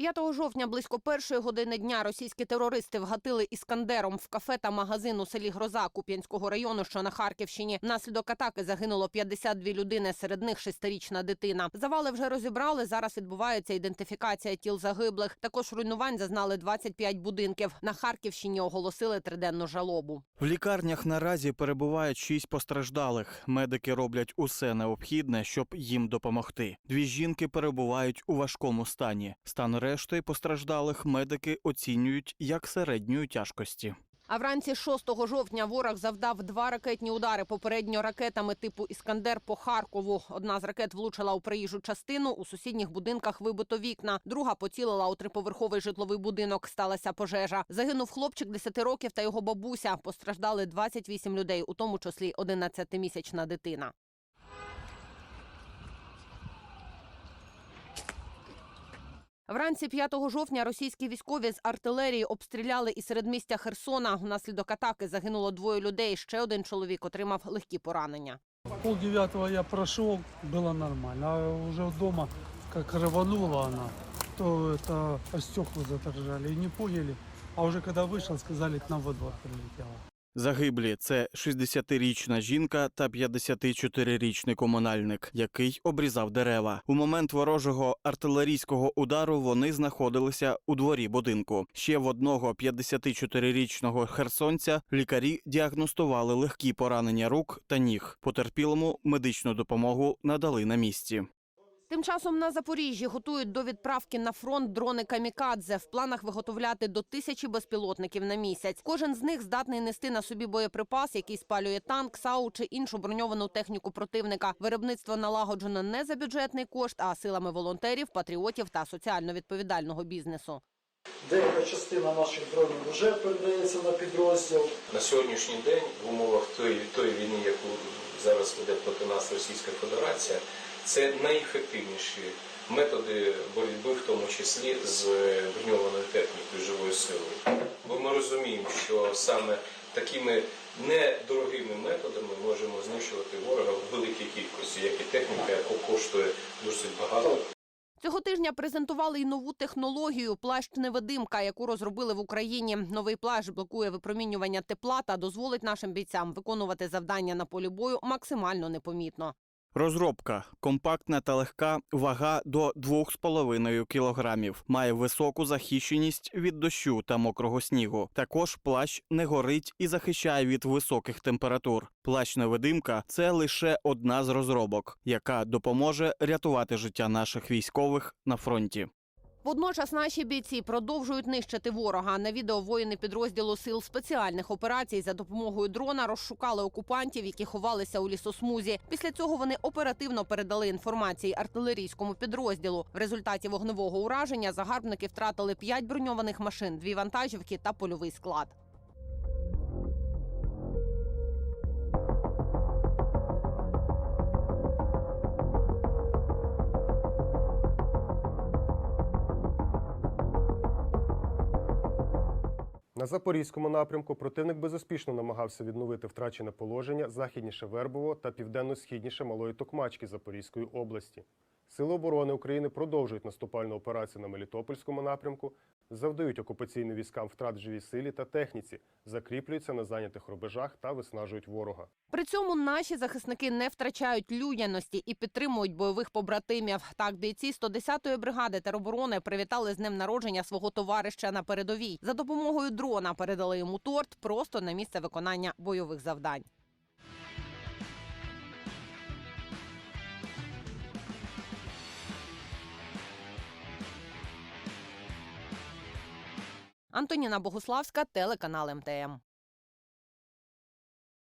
5 жовтня близько першої години дня російські терористи вгатили іскандером в кафе та магазин у селі Гроза Куп'янського району, що на Харківщині. Внаслідок атаки загинуло 52 людини, серед них шестирічна дитина. Завали вже розібрали. Зараз відбувається ідентифікація тіл загиблих. Також руйнувань зазнали 25 будинків. На Харківщині оголосили триденну жалобу. В лікарнях наразі перебувають шість постраждалих. Медики роблять усе необхідне, щоб їм допомогти. Дві жінки перебувають у важкому стані. Стан решти постраждалих медики оцінюють як середньої тяжкості. А вранці 6 жовтня ворог завдав два ракетні удари попередньо ракетами типу Іскандер по Харкову. Одна з ракет влучила у проїжджу частину. У сусідніх будинках вибито вікна. Друга поцілила у триповерховий житловий будинок. Сталася пожежа. Загинув хлопчик 10 років та його бабуся. Постраждали 28 людей, у тому числі 11-місячна дитина. Вранці 5 жовтня російські військові з артилерії обстріляли і середмістя Херсона. Внаслідок атаки загинуло двоє людей. Ще один чоловік отримав легкі поранення. Пол девятого я прошел, было нормально. А уже дома, как рванула она, то это стекла заторжали и не поняли. А уже когда вышел, сказали, к нам во двор прилетело. Загиблі це 60-річна жінка та 54-річний комунальник, який обрізав дерева. У момент ворожого артилерійського удару вони знаходилися у дворі будинку. Ще в одного 54-річного херсонця лікарі діагностували легкі поранення рук та ніг. Потерпілому медичну допомогу надали на місці. Тим часом на Запоріжжі готують до відправки на фронт дрони камікадзе. В планах виготовляти до тисячі безпілотників на місяць. Кожен з них здатний нести на собі боєприпас, який спалює танк, САУ чи іншу броньовану техніку противника. Виробництво налагоджено не за бюджетний кошт, а силами волонтерів, патріотів та соціально відповідального бізнесу. Деяка частина наших дронів вже передається на підрозділ. На сьогоднішній день в умовах тої, тої війни, яку зараз веде проти нас Російська Федерація, це найефективніші методи боротьби, в тому числі з броньованою технікою живою силою. Бо ми розуміємо, що саме такими недорогими методами можемо знищувати ворога в великій кількості, як і техніка, яка коштує досить багато. Цього тижня презентували й нову технологію плащ невидимка, яку розробили в Україні. Новий плащ блокує випромінювання тепла та дозволить нашим бійцям виконувати завдання на полі бою максимально непомітно. Розробка компактна та легка, вага до 2,5 кілограмів. Має високу захищеність від дощу та мокрого снігу. Також плащ не горить і захищає від високих температур. Плащ невидимка це лише одна з розробок, яка допоможе рятувати життя наших військових на фронті. Водночас наші бійці продовжують нищити ворога. На відео воїни підрозділу сил спеціальних операцій за допомогою дрона розшукали окупантів, які ховалися у лісосмузі. Після цього вони оперативно передали інформації артилерійському підрозділу. В результаті вогневого ураження загарбники втратили 5 броньованих машин, дві вантажівки та польовий склад. На запорізькому напрямку противник безуспішно намагався відновити втрачене положення західніше Вербово та південно-східніше Малої Токмачки Запорізької області. Сили оборони України продовжують наступальну операцію на Мелітопольському напрямку, завдають окупаційним військам втрат живій силі та техніці, закріплюються на зайнятих рубежах та виснажують ворога. При цьому наші захисники не втрачають людяності і підтримують бойових побратимів. Так, бійці 110-ї бригади тероборони привітали з днем народження свого товариша на передовій. За допомогою дрона передали йому торт просто на місце виконання бойових завдань. Антоніна Богуславська, телеканал МТМ.